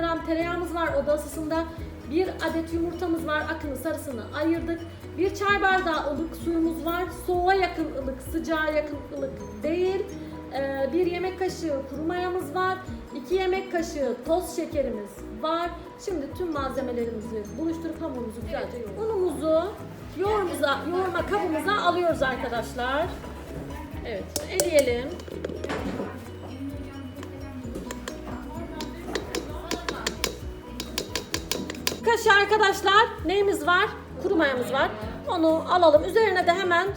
gram tereyağımız var oda ısısında. Bir adet yumurtamız var, akını sarısını ayırdık. Bir çay bardağı ılık suyumuz var. Soğuğa yakın ılık, sıcağa yakın ılık değil. Ee, bir yemek kaşığı kuru mayamız var. 2 yemek kaşığı toz şekerimiz var. Şimdi tüm malzemelerimizi buluşturup hamurumuzu güzelce yoğuruyoruz. Unumuzu yoğurmuza, yoğurma kabımıza alıyoruz arkadaşlar. Evet, eleyelim. Kaşı arkadaşlar neyimiz var? Kuru mayamız var. Onu alalım. Üzerine de hemen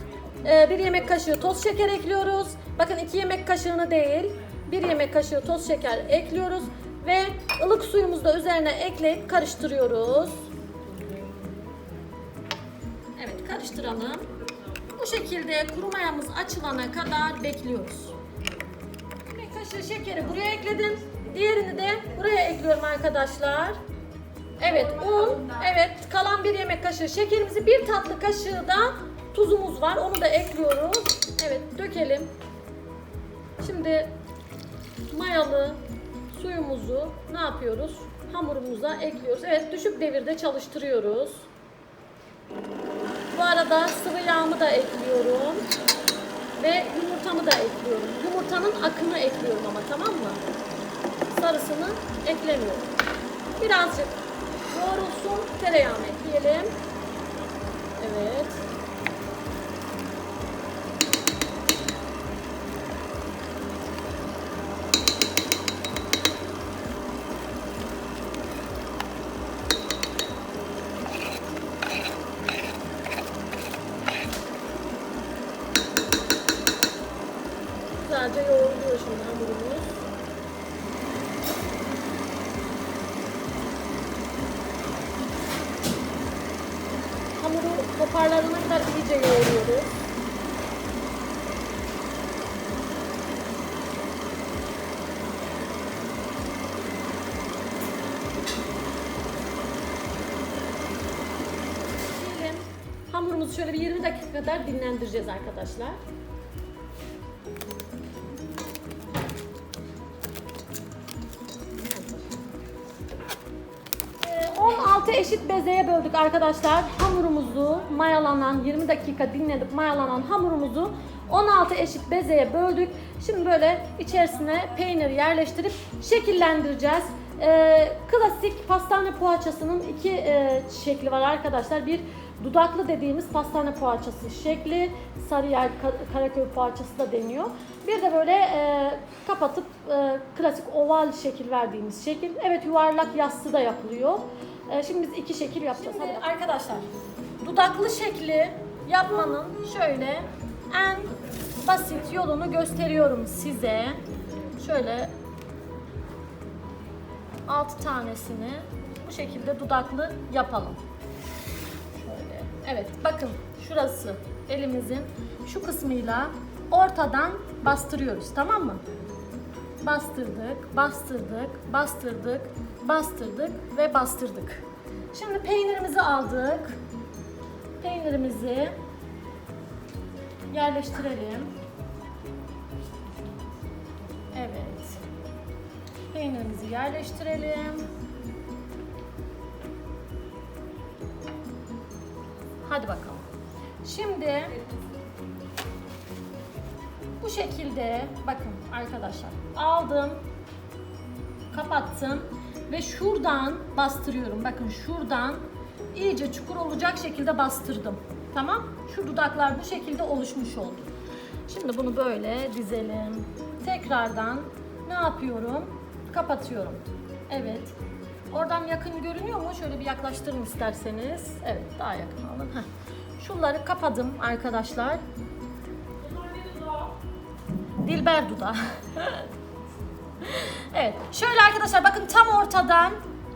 e, bir yemek kaşığı toz şeker ekliyoruz. Bakın iki yemek kaşığını değil, bir yemek kaşığı toz şeker ekliyoruz ve ılık suyumuzu da üzerine ekleyip karıştırıyoruz. Evet, karıştıralım. Bu şekilde kuru mayamız açılana kadar bekliyoruz. Bir kaşığı şekeri buraya ekledim. Diğerini de buraya ekliyorum arkadaşlar. Evet un, evet kalan bir yemek kaşığı şekerimizi bir tatlı kaşığı da tuzumuz var. Onu da ekliyoruz. Evet dökelim. Şimdi mayalı suyumuzu ne yapıyoruz? Hamurumuza ekliyoruz. Evet düşük devirde çalıştırıyoruz. Bu arada sıvı yağımı da ekliyorum. Ve yumurtamı da ekliyorum. Yumurtanın akını ekliyorum ama tamam mı? Sarısını eklemiyorum. Birazcık yoğrulsun. Tereyağını ekleyelim. Evet. Güzelce yoğruluyor şimdi hamurumuz. Hamuru toparlanana kadar iyice yoğuruyoruz. Hamurumuzu şöyle bir 20 dakika kadar dinlendireceğiz arkadaşlar. Ee, 16 eşit bezeye böldük arkadaşlar. Hamurumuzu mayalanan 20 dakika dinledik mayalanan hamurumuzu 16 eşit bezeye böldük. Şimdi böyle içerisine peynir yerleştirip şekillendireceğiz. Ee, klasik pastane poğaçasının iki e, şekli var arkadaşlar. Bir dudaklı dediğimiz pastane poğaçası şekli, Sarıyer Ka- Karaköy poğaçası da deniyor. Bir de böyle e, kapatıp e, klasik oval şekil verdiğimiz şekil. Evet yuvarlak yassı da yapılıyor. E, şimdi biz iki şekil yapacağız. Hadi arkadaşlar dudaklı şekli yapmanın şöyle en basit yolunu gösteriyorum size. Şöyle 6 tanesini bu şekilde dudaklı yapalım. Şöyle. Evet bakın şurası elimizin şu kısmıyla ortadan bastırıyoruz tamam mı? Bastırdık, bastırdık, bastırdık, bastırdık ve bastırdık. Şimdi peynirimizi aldık. Peynirimizi yerleştirelim. Evet. Peynirimizi yerleştirelim. Hadi bakalım. Şimdi bu şekilde bakın arkadaşlar aldım kapattım ve şuradan bastırıyorum. Bakın şuradan iyice çukur olacak şekilde bastırdım. Tamam? Şu dudaklar bu şekilde oluşmuş oldu. Şimdi bunu böyle dizelim. Tekrardan ne yapıyorum? Kapatıyorum. Evet. Oradan yakın görünüyor mu? Şöyle bir yaklaştırın isterseniz. Evet, daha yakın alın. Şunları kapadım arkadaşlar. Dilber dudağı. evet. Şöyle arkadaşlar bakın tam ortadan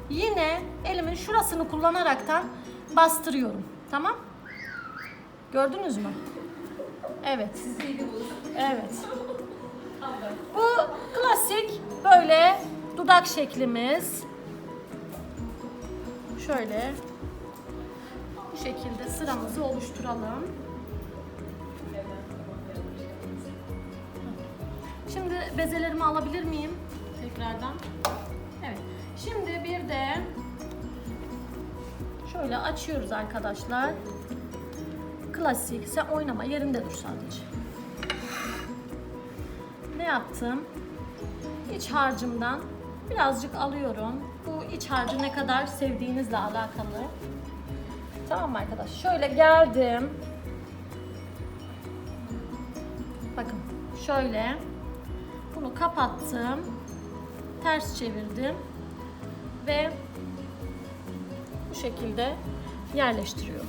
yine elimin şurasını kullanaraktan bastırıyorum. Tamam? Gördünüz mü? Evet. Evet. Bu klasik böyle dudak şeklimiz. Şöyle bu şekilde sıramızı oluşturalım. Şimdi bezelerimi alabilir miyim? Tekrardan. Şimdi bir de şöyle açıyoruz arkadaşlar. Klasik. Sen oynama yerinde dur sadece. Ne yaptım? İç harcımdan birazcık alıyorum. Bu iç harcı ne kadar sevdiğinizle alakalı. Tamam mı arkadaş? Şöyle geldim. Bakın şöyle bunu kapattım. Ters çevirdim. Ve bu şekilde yerleştiriyorum.